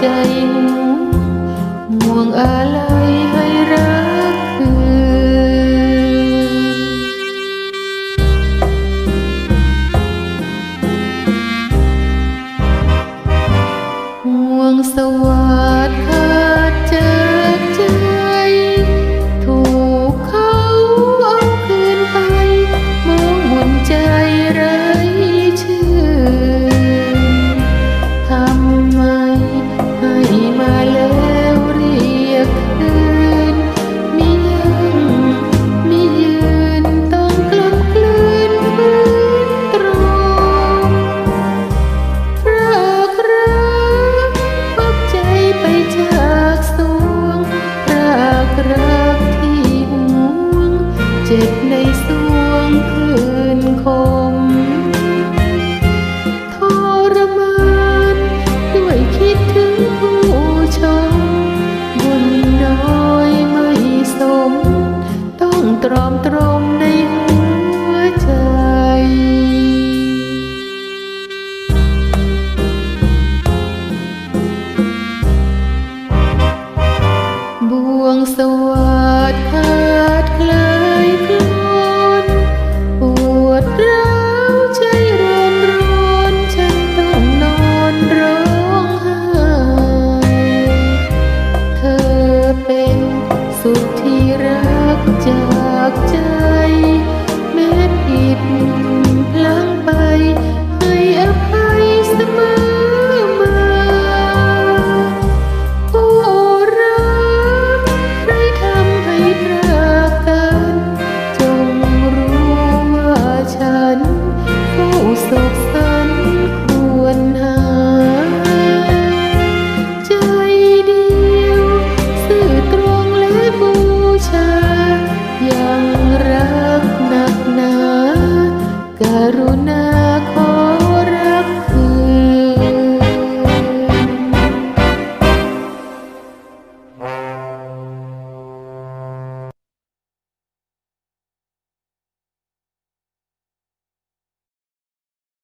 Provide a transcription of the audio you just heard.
ใจห่วงอะไรให้รักคืนห่วงสวัสดิ์เธอ เจ็บในสวงคืนคมทรมานด้วยคิดถึงผู้ชม บุญน้อยไม่สม ต้องตรอมตรม sufrir.